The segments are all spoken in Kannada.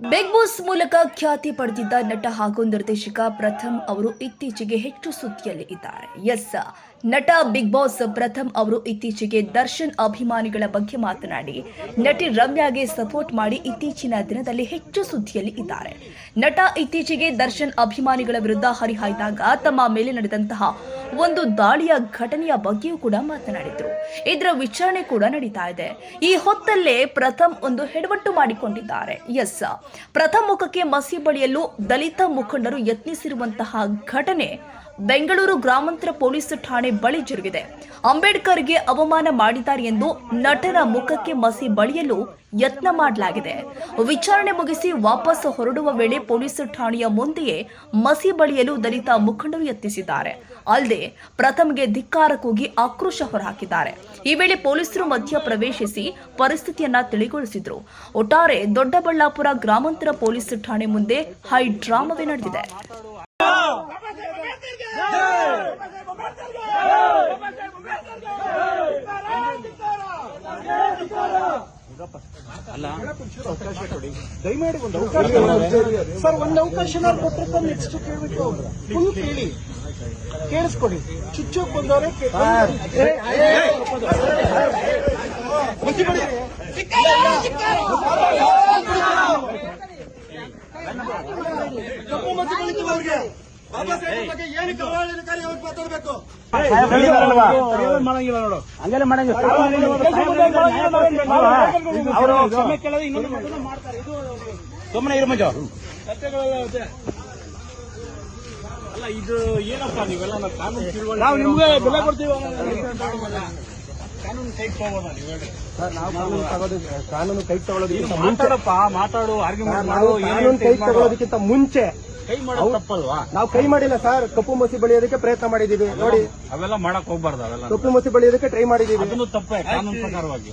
ಬಿಗ್ ಬಾಸ್ ಮೂಲಕ ಖ್ಯಾತಿ ಪಡೆದಿದ್ದ ನಟ ಹಾಗೂ ನಿರ್ದೇಶಕ ಪ್ರಥಮ್ ಅವರು ಇತ್ತೀಚೆಗೆ ಹೆಚ್ಚು ಸುದ್ದಿಯಲ್ಲಿ ಇದ್ದಾರೆ ಎಸ್ ನಟ ಬಿಗ್ ಬಾಸ್ ಪ್ರಥಮ್ ಅವರು ಇತ್ತೀಚೆಗೆ ದರ್ಶನ್ ಅಭಿಮಾನಿಗಳ ಬಗ್ಗೆ ಮಾತನಾಡಿ, ನಟಿ ರಮ್ಯಾಗೆ ಸಪೋರ್ಟ್ ಮಾಡಿ ಇತ್ತೀಚಿನ ದಿನದಲ್ಲಿ ಹೆಚ್ಚು ಸುದ್ದಿಯಲ್ಲಿ ಇದ್ದಾರೆ. ನಟ ಇತ್ತೀಚೆಗೆ ದರ್ಶನ್ ಅಭಿಮಾನಿಗಳ ವಿರುದ್ಧ ಹರಿಹಾಯ್ದಾಗ ತಮ್ಮ ಮೇಲೆ ನಡೆದಂತಹ ಒಂದು ದಾಳಿಯ ಘಟನೆಯ ಬಗ್ಗೆಯೂ ಕೂಡ ಮಾತನಾಡಿದ್ರು. ಇದರ ವಿಚಾರಣೆ ಕೂಡ ನಡೀತಾ ಇದೆ. ಈ ಹೊತ್ತಲ್ಲೇ ಪ್ರಥಮ್ ಒಂದು ಹೆಡವಟ್ಟು ಮಾಡಿಕೊಂಡಿದ್ದಾರೆ. ಎಸ್, ಪ್ರಥಮ್ ಮುಖಕ್ಕೆ ಮಸಿ ಬಳಿಯಲು ದಲಿತ ಮುಖಂಡರು ಯತ್ನಿಸಿರುವಂತಹ ಘಟನೆ ಬೆಂಗಳೂರು ಗ್ರಾಮಾಂತರ ಪೊಲೀಸ್ ಠಾಣೆ ಬಳಿ ಜರುಗಿದೆ. ಅಂಬೇಡ್ಕರ್ಗೆ ಅವಮಾನ ಮಾಡಿದ್ದಾರೆ ಎಂದು ನಟನ ಮುಖಕ್ಕೆ ಮಸಿ ಬಳಿಯಲು ಯತ್ನ ಮಾಡಲಾಗಿದೆ. ವಿಚಾರಣೆ ಮುಗಿಸಿ ವಾಪಸ್ ಹೊರಡುವ ವೇಳೆ ಪೊಲೀಸ್ ಠಾಣೆಯ ಮುಂದೆಯೇ ಮಸಿ ಬಳಿಯಲು ದಲಿತ ಮುಖಂಡರು ಯತ್ನಿಸಿದ್ದಾರೆ. ಅಲ್ಲದೆ ಪ್ರಥಮ್ಗೆ ಧಿಕ್ಕಾರ ಕೂಗಿ ಆಕ್ರೋಶ ಹೊರಹಾಕಿದ್ದಾರೆ. ಈ ವೇಳೆ ಪೊಲೀಸರು ಮಧ್ಯ ಪ್ರವೇಶಿಸಿ ಪರಿಸ್ಥಿತಿಯನ್ನ ತಿಳಿಗೊಳಿಸಿದ್ರು. ಒಟ್ಟಾರೆ ದೊಡ್ಡಬಳ್ಳಾಪುರ ಗ್ರಾಮಾಂತರ ಪೊಲೀಸ್ ಠಾಣೆ ಮುಂದೆ ಹೈ ಡ್ರಾಮವೇ ನಡೆದಿದೆ. ದಯಮಾಡಿ ಒಂದು ಅವಕಾಶ ಸರ್ ಒಂದು ಅವಕಾಶ ಕೊಟ್ಟಿರ್ತಾರೆ ನೆಕ್ಸ್ಟ್ ಅವರು. ಫುಲ್ ಕೇಳಿ. ಕೇಳಿಸ್ಕೊಡಿ. ಚುಚ್ಚೋಕ್ ಬಂದವರೇ. ಕಪ್ಪು ಮಚ್ಚಿ ಬೆಳೀತು ಅವ್ರಿಗೆ. ಬಾಬಾ ಸಾಹೇಬ್ ಬಗ್ಗೆ ಏನು ಅವಹೇಳನಕಾರಿ ಅವ್ರಿಗೆ ಮಾತಾಡ್ಬೇಕು? ಹಂಗೆಲ್ಲ ಮಾಡಂಗಿಲ್ಲ ಅವರು ಕ್ಷಮೆ ಇನ್ನೊಂದು ಮಗನ ಮಾಡ್ತಾರೆ ಇದು ಸುಮ್ಮನೆ ಇರು ಮಂಜು. ಅಲ್ಲ ಇದು ಏನಪ್ಪ ನೀವೆಲ್ಲ? ನಾವು ನಿಮ್ಗೆ ಬೆಲೆ ಕೊಡ್ತೀವಿ. ಕಾನೂನು ಕೈ ನೀವು ಹೇಳಿ ಕಾನೂನು ತಗೊಳ್ಳೋದು- ಕಾನೂನು ಕೈ ತಗೊಳ್ಳೋದಕ್ಕಿಂತ ಮುಂಚೆ ಮಾತಾಡಪ್ಪ ಮಾತಾಡು ಆರ್ಗ್ಯುಮೆಂಟ್ ನಾವು ಮಾಡು ಕಾನೂನು ಕೈ ತಗೊಳ್ಳೋದಕ್ಕಿಂತ ಮುಂಚೆ ಕೈ ಮಾಡೋದು ತಪ್ಪಲ್ವಾ? ನಾವು ಕೈ ಮಾಡಿಲ್ಲ ಸರ್ ಕಪ್ಪು ಮಸಿ ಬಳಿಯೋದಕ್ಕೆ ಪ್ರಯತ್ನ ಮಾಡಿದೀವಿ ನೋಡಿ. ಅವೆಲ್ಲ ಮಾಡಕ್ ಹೋಗ್ಬಾರ್ದು ಅವೆಲ್ಲ. ಕಪ್ಪು ಮಸಿ ಬಳಿಯೋದಕ್ಕೆ ಟ್ರೈ ಮಾಡಿದೀವಿ ಅದನ್ನು ತಪ್ಪೇ ಕಾನೂನು ಪ್ರಕಾರವಾಗಿ.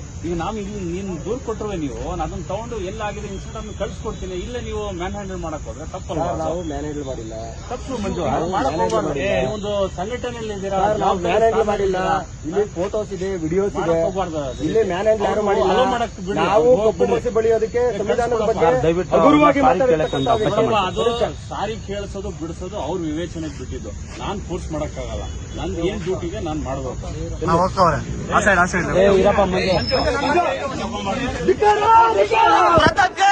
ಈಗ ನಾವು ಇಲ್ಲಿ ನೀನು ದೂರು ಕೊಟ್ಟರುವೆ ನೀವು ನಾನು ಅದನ್ನ ತಗೊಂಡು ಎಲ್ಲಾಗಿದೆ ಇನ್ಸಿಡೆಂಟ್ ಅನ್ನು ಕಳ್ಸಿಕೊಡ್ತೀನಿ ಇಲ್ಲ ನೀವು ಮ್ಯಾನ್ ಹ್ಯಾಂಡಲ್ ಮಾಡಕ್ ಹೋದ್ರೆ ತಪ್ಪಲ್ಲ ನಾವು ಮ್ಯಾನೇಜ್ ಮಾಡಿಲ್ಲ ತಪ್ಪು ಮಂಜು ಒಂದು ಸಂಘಟನೆಯಲ್ಲಿ ಇದ್ದೀರಾ ನಾವು ಮ್ಯಾನ್ ಮ್ಯಾನೇಜ್ ಸ್ಥಾನ ಮಾಡಿಲ್ಲ. ಇಲ್ಲಿ ಫೋಟೋಸ್ ಇದೆ ವಿಡಿಯೋಸ್ ಇದೆ ಇಲ್ಲಿ. ಇಲ್ಲಿ ಮ್ಯಾನೇಜ್ ಯಾರು ಮಾಡಿಲ್ಲ. ನಾವು ಕಪ್ಪು ಬಿಡಿ. ಮಸಿ ಬಳಿಯೋದಕ್ಕೆ ಸಂವಿಧಾನದ ಬಗ್ಗೆ ಅದು ಸಾರಿ ಕೇಳಿಸೋದು ಬಿಡಿಸೋದು ಅವ್ರ ವಿವೇಚನೆಗೆ ಬಿಟ್ಟಿದ್ದು ನಾನ್ ಫೋರ್ಸ್ ಮಾಡಕ್ಕಾಗಲ್ಲ ನನ್ ಏನ್ ಡ್ಯೂಟಿಗೆ ನಾನು ಮಾಡ್ಬೇಕು ಇರಪ್ಪ